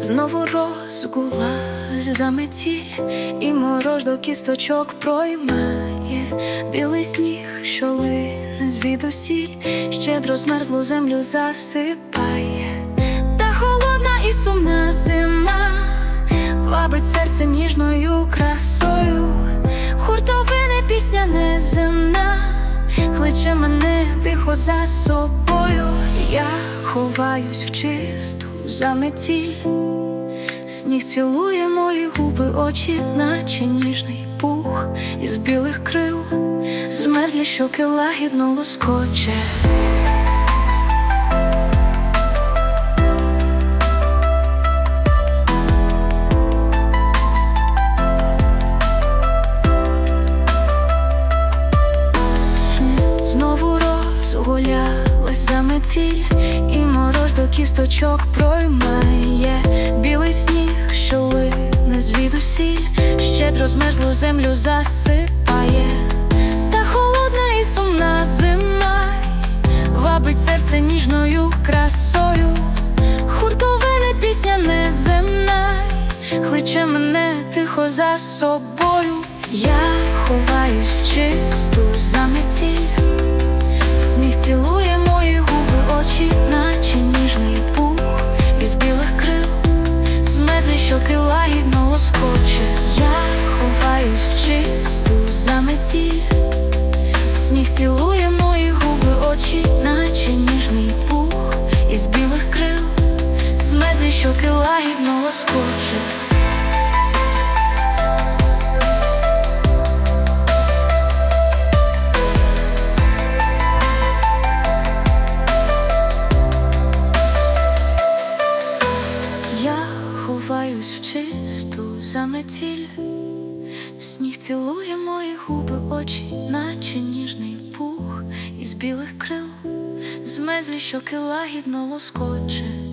знову розгулась за метіль, і мороз до кісточок проймає. Білий сніг, що лине звідусіль, щедро змерзлу землю засипає, та холодна і сумна зима, вабить серце ніжною красою, хуртовини пісня неземна, кличе мене тихо за собою. Я ховаюсь в чисту заметіль, сніг цілує мої губи, очі, наче ніжний пух із білих крил, змерзлі щоки лагідно лоскоче. Знову розгулялась за метіль, до кісточок проймає білий сніг, що лине звідусіль, щедро змерзлу землю засипає, та холодна і сумна зима, вабить серце ніжною красою, хуртовини пісня неземна, кличе мене тихо за собою. Я ховаюсь в чисту змерзлі щоки лагідно лоскоче. Я ховаюсь в чисту заметіль, сніг цілує мої губи, очі, наче ніжний пух із білих крил, змезлі щоки лагідно лоскоче.